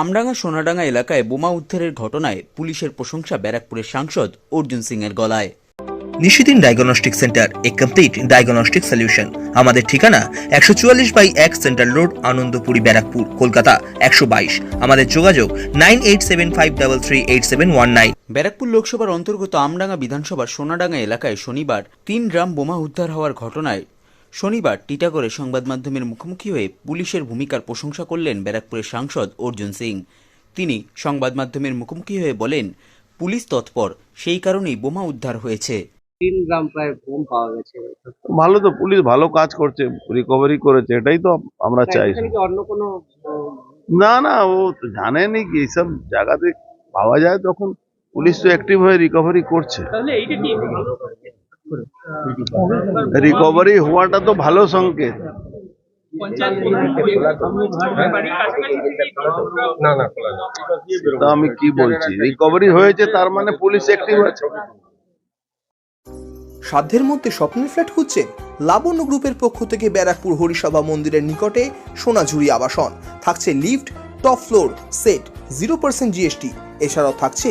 আমডাঙ্গা সোনাডাঙ্গা এলাকায় বোমা উদ্ধারের ঘটনায় পুলিশের প্রশংসা ব্যারাকপুরের সাংসদ অর্জুন সিং এর গলায়। নিশিদিন ডায়াগনস্টিক সেন্টার এ কমপ্লিট ডায়াগনস্টিক সলিউশন আমাদের ঠিকানা একশো চুয়াল্লিশ বাই এক সেন্ট্রাল রোড আনন্দপুরি ব্যারাকপুর কলকাতা একশো বাইশ। আমাদের যোগাযোগ nine eight seven five double three eight seven one nine. Barrackpore লোকসভার অন্তর্গত আমডাঙ্গা বিধানসভার সোনাডাঙ্গা এলাকায় শনিবার তিন গ্রাম বোমা উদ্ধার হওয়ার ঘটনায় শনিবার টিটাগড়ে সংবাদ মাধ্যমের মুখোমুখি হয়ে পুলিশের ভূমিকার প্রশংসা করলেন ব্যারাকপুরের সাংসদ অর্জুন সিং। তিনি সংবাদ মাধ্যমের মুখোমুখি হয়ে বলেন পুলিশ তৎপর সেই কারণেই বোমা উদ্ধার হয়েছে। তিন গ্রাম প্রায় বোম পাওয়া গেছে। ভালো তো পুলিশ ভালো কাজ করছে রিকভারি করেছে এটাই তো আমরা চাই। অন্য কোনো না না ও তো জানেনি কি এইসব জায়গাতে পাওয়া যায় তখন পুলিশ তো অ্যাক্টিভ হয়ে রিকভারি করছে। রিকভারি হওয়াটা তো ভালো সংকেত। আমি কি বলছি? রিকভারি হয়েছে তার মানে পুলিশ অ্যাক্টিভ আছে। সাধ্যের মধ্যে স্বপ্নের ফ্ল্যাট খুঁজছেন লাবণ্য গ্রুপের পক্ষ থেকে ব্যারাকপুর হরিসভা মন্দিরের নিকটে সোনাঝুরি আবাসন। থাকছে lift top floor set zero percent GST এছাড়াও থাকছে